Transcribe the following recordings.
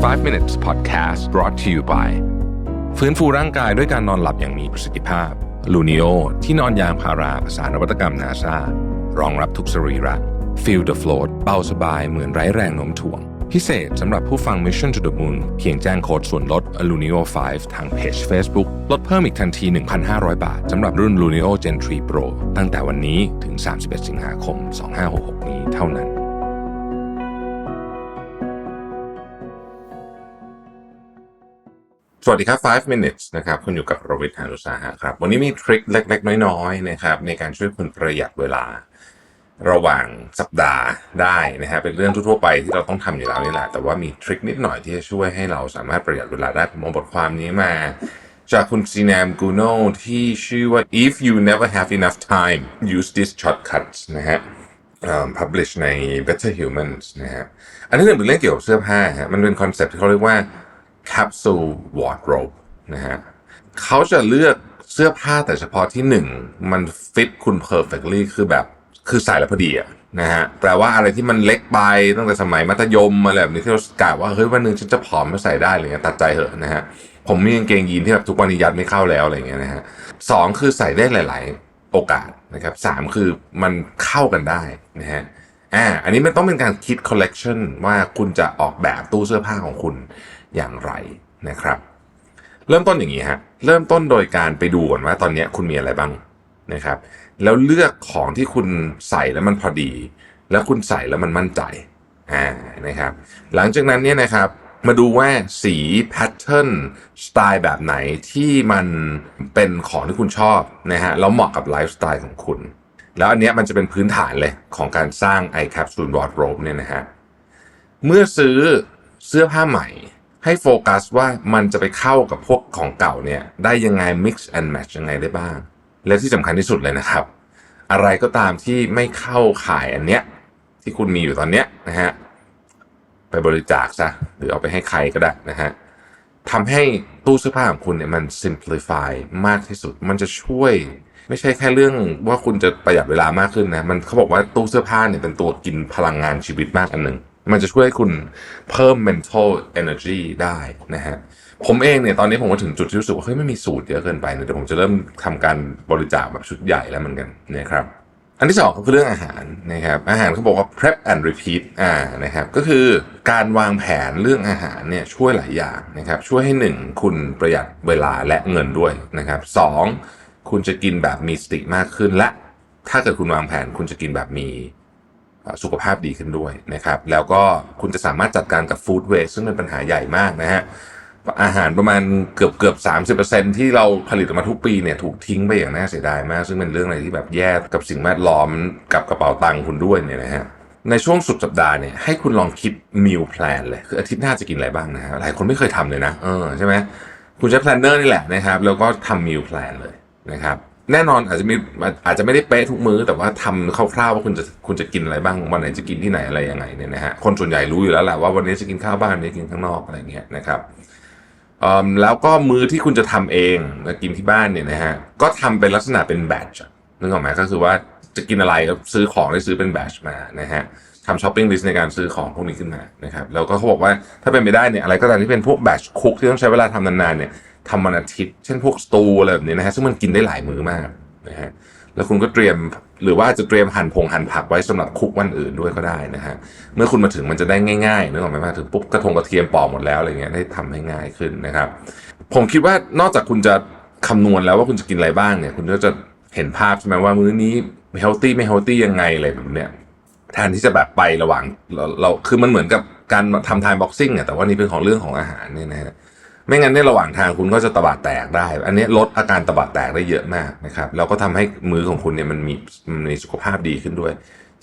5 minutes podcast brought to you by ฟื้นฟูร่างกายด้วยการนอนหลับอย่างมีประสิทธิภาพลูนิโอที่นอนยางพาราภาษานวัตกรรมนาซารองรับทุกสรีระ Feel the float เบาสบายเหมือนไร้แรงโน้มถ่วง พิเศษสำหรับผู้ฟัง Mission to the Moon เพียงแจ้งโค้ดส่วนลด Lunio 5 ทางเพจ Facebook ลดเพิ่มอีกทันที 1,500 บาทสำหรับรุ่น Lunio Gen 3 Pro ตั้งแต่วันนี้ถึง 31 สิงหาคม 2566 นี้เท่านั้น สวัสดีครับ 5 minutes นะครับ คุณอยู่กับโรวิทยานุสาหะครับ วันนี้มีทริคเล็ก ๆ น้อยๆนะครับในการช่วยคุณประหยัดเวลา ระหว่างสัปดาห์ได้นะฮะเป็นเรื่องทั่วๆไปที่เราต้องทำอยู่แล้วนี่แหละ แต่ว่ามีทริคนิดหน่อยที่จะช่วยให้เราสามารถประหยัดเวลาได้ผมเอาบทความนี้มา จากคุณซีนมกูโนที่ชื่อว่า if you never have enough time use these shortcuts นะฮะ publish ใน Better Humans นะฮะอันที่หนึ่งเป็นเรื่องเกี่ยวกับเสื้อผ้าฮะมันเป็นคอนเซ็ปต์ที่เขาเรียกว่า capsule wardrobe นะฮะเขาจะเลือกเสื้อผ้าแต่เฉพาะที่หนึ่งมันฟิตคุณ perfectly คือแบบคือใส่แล้วพอดีอะนะฮะแปลว่าอะไรที่มันเล็กไปตั้งแต่สมัยมัธยมอะไรแบบนี้ที่เรากะว่าเฮ้ยวันหนึ่งฉันจะผอมมาใส่ได้อะไรเงี้ยตัดใจเหอะนะฮะผมมีกางเกงยีนที่แบบทุกวันนี้ยัดไม่เข้าแล้วอะไรเงี้ยนะฮะสองคือใส่ได้หลาย ๆ โอกาสนะครับสามคือมันเข้ากันได้นะฮะอ่าอันนี้มันต้องเป็นการคิดคอลเลกชันว่าคุณจะออกแบบตู้เสื้อผ้าของคุณ อย่างไรนะครับ เริ่มต้นอย่างนี้ฮะเริ่มต้นโดยการไปดูก่อนว่าตอนนี้คุณมีอะไรบ้างนะครับ แล้วเลือกของที่คุณใส่แล้วมันพอดี แล้วคุณใส่แล้วมันมั่นใจอ่านะครับ หลังจากนั้นเนี่ยนะครับมาดูว่าสีแพทเทิร์นสไตล์แบบไหนที่มันเป็นของที่คุณชอบนะฮะแล้วเหมาะกับไลฟ์สไตล์ของคุณ แล้วอันเนี้ยมันจะเป็นพื้นฐานเลยของการสร้าง iCapsule Wardrobe เนี่ยนะฮะเมื่อซื้อเสื้อผ้าใหม่ ให้โฟกัสว่ามันจะไปเข้ากับพวกของเก่าเนี่ยได้ยังไง mix and match ยังไงได้บ้าง และที่สำคัญที่สุดเลยนะครับ อะไรก็ตามที่ไม่เข้าขายอันเนี้ยที่คุณมีอยู่ตอนเนี้ยนะฮะไปบริจาคซะหรือเอาไปให้ใครก็ได้นะฮะทำให้ตู้เสื้อผ้าของคุณเนี่ยมัน simplify มากที่สุด มันจะช่วยไม่ใช่แค่เรื่องว่าคุณจะประหยัดเวลามากขึ้นนะ มันเขาบอกว่าตู้เสื้อผ้าเนี่ยเป็นตัวกินพลังงานชีวิตมากอันหนึ่ง มันจะช่วยให้คุณเพิ่ม mental energy ได้นะฮะผมเองเนี่ยตอนนี้ผมก็ถึงจุดที่รู้สึกว่าเฮ้ยไม่มีสูตรเยอะเกินไปเนี่ยเดี๋ยวผมจะเริ่มทำการบริจาคแบบชุดใหญ่แล้วเหมือนกันนะครับอันที่สองคือเรื่องอาหารนะครับอาหารเขาบอกว่า prep and repeat อ่านะครับก็คือการวางแผนเรื่องอาหารเนี่ยช่วยหลายอย่างนะครับช่วยให้หนึ่งคุณประหยัดเวลาและเงินด้วยนะครับสองคุณจะกินแบบมีสติมากขึ้นและถ้าเกิดคุณวางแผนคุณจะกินแบบมี สุขภาพดีขึ้นด้วยนะครับ แล้วก็คุณจะสามารถจัดการกับฟู้ดเวสซึ่งเป็นปัญหาใหญ่มากนะฮะอาหารประมาณเกือบเกือบสามสิบเปอร์เซ็นที่เราผลิตออกมาทุกปีเนี่ยถูกทิ้งไปอย่างน่าเสียดายมาก ซึ่งเป็นเรื่องอะไรที่แบบแย่กับสิ่งแวดล้อมกับกระเป๋าตังค์คุณด้วยเนี่ยนะฮะในช่วงสุดสัปดาห์เนี่ยให้คุณลองคิดมิลแพลนเลยคืออาทิตย์หน้าจะกินอะไรบ้างนะฮะหลายคนไม่เคยทำเลยนะเออใช่ไหมคุณใช้แพลนเนอร์นี่แหละนะครับแล้วก็ทำมิลแพลนเลยนะครับ แน่นอนอาจจะมีอาจจะไม่ได้เป๊ะทุกมื้อ แต่ว่าทำคร่าวๆว่าคุณจะคุณจะกินอะไรบ้างวันไหนจะกินที่ไหนอะไรยังไงเนี่ยนะฮะคนส่วนใหญ่รู้อยู่แล้วแหละว่าวันนี้จะกินข้าวบ้านวันนี้กินข้างนอกอะไรเงี้ยนะครับแล้วก็มื้อที่คุณจะทำเองกินที่บ้านเนี่ยนะฮะก็ทำเป็นลักษณะเป็นแบตช์นึกออกไหมก็คือว่าจะกินอะไรก็ซื้อของได้ซื้อเป็นแบตช์มานะฮะ ทำช้อปปิ้งลิสต์ในการซื้อของพวกนี้ขึ้นมานะครับแล้วก็เขาบอกว่าถ้าเป็นไปได้เนี่ยอะไรก็ตามที่เป็นพวกแบชคุกที่ต้องใช้เวลาทำนานๆเนี่ยทำวันอาทิตย์เช่นพวกสตูอะไรแบบนี้นะฮะซึ่งมันกินได้หลายมื้อมากนะฮะแล้วคุณก็เตรียมหรือว่าจะเตรียมหั่นผงหั่นผักไว้สำหรับคุกวันอื่นด้วยก็ได้นะฮะเมื่อคุณมาถึงมันจะได้ง่ายๆนึกออกไหมมาถึงปุ๊บกระทงกระเทียมปอกหมดแล้วอะไรเงี้ยได้ทำให้ง่ายขึ้นนะครับ ผมคิดว่านอกจากคุณจะคำนวณแล้วว่าคุณจะกินอะไรบ้างเนี่ย คุณก็จะเห็นภาพใช่ไหมว่ามื้อนี้เฮลตี้ไม่เฮลตี้ยังไงอะไรแบบเนี้ย แทนที่จะแบบไประหว่างเราเราคือมันเหมือนกับการทำไทม์บ็อกซิ่งอะแต่ว่านี่เป็นของเรื่องของอาหารเนี่ยนะฮะไม่งั้นในระหว่างทางคุณก็จะตบาดแตกได้ อันนี้ลดอาการตบาดแตกได้เยอะมากนะครับแล้วก็ทำให้มือของคุณเนี่ยมันมีมันมีสุขภาพดีขึ้นด้วย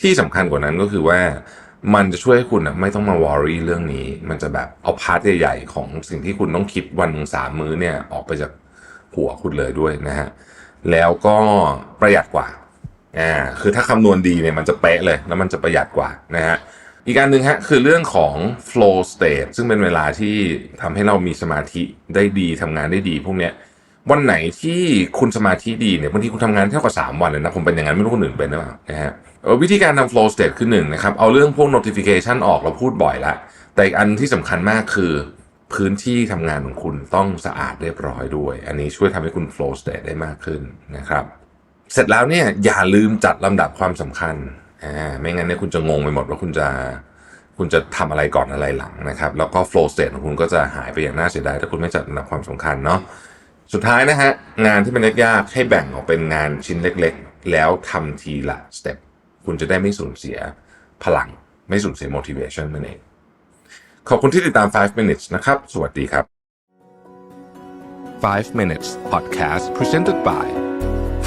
ที่สำคัญกว่านั้นก็คือว่ามันจะช่วยให้คุณอะไม่ต้องมาวอรี่เรื่องนี้ มันจะแบบเอาพาร์ทใหญ่ๆของสิ่งที่คุณต้องคิดวันหนึ่งสามมื้อเนี่ยออกไปจากหัวคุณเลยด้วยนะฮะแล้วก็ประหยัดกว่า อ่าคือถ้าคำนวณดีเนี่ยมันจะเป๊ะเลย แล้วมันจะประหยัดกว่านะฮะอีกการหนึ่งฮะคือเรื่องของ flow state ซึ่งเป็นเวลาที่ทำให้เรามีสมาธิได้ดีทำงานได้ดี พวกเนี้ยวันไหนที่คุณสมาธิดีเนี่ยบางทีคุณทำงานเท่ากับ3วันเลยนะผมเป็นอย่างนั้นไม่รู้คนอื่นเป็นหรือเปล่านะฮะวิธีการทำ flow state คือหนึ่งนะครับเอาเรื่องพวก notification ออกเราพูดบ่อยละแต่อีกอันที่สำคัญมากคือพื้นที่ทำงานของคุณต้องสะอาดเรียบร้อยด้วย อันนี้ช่วยทำให้คุณ flow state ได้มากขึ้นนะครับ เสร็จแล้วเนี่ยอย่าลืมจัดลำดับความสำคัญอ่าไม่งั้นเนี่ยคุณจะงงไปหมดว่าคุณจะคุณจะทำอะไรก่อนอะไรหลังนะครับ แล้วก็ flow state ของคุณก็จะหายไปอย่างน่าเสียดายถ้าคุณไม่จัดลำดับความสำคัญเนาะสุดท้ายนะฮะงานที่มันยากๆให้แบ่งออกเป็นงานชิ้นเล็กๆ แล้วทำทีละสเต็ปคุณจะได้ไม่สูญเสียพลัง ไม่สูญเสีย motivation นั่นเองขอบคุณที่ติดตาม 5 minutes นะครับ สวัสดีครับ 5 minutes podcast presented by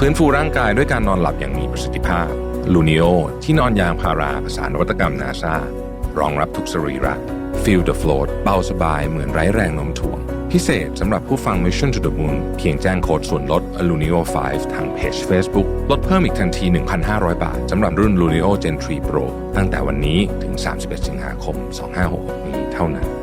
ฟื้นฟูร่างกายด้วยการนอนหลับอย่างมีประสิทธิภาพ Lunio ที่นอนยางพาราภาษานวัตกรรมนาซารองรับทุกสรีระ Feel the float เบาสบายเหมือนไร้แรงโน้มถ่วง พิเศษสำหรับผู้ฟัง Mission to the Moon เพียงแจ้งโค้ดส่วนลด Lunio 5 ทางเพจ Facebook ลดเพิ่มอีกทันที 1,500 บาทสำหรับรุ่น Lunio Gen 3 Pro ตั้งแต่วันนี้ถึง 31 สิงหาคม 2566 นี้เท่านั้น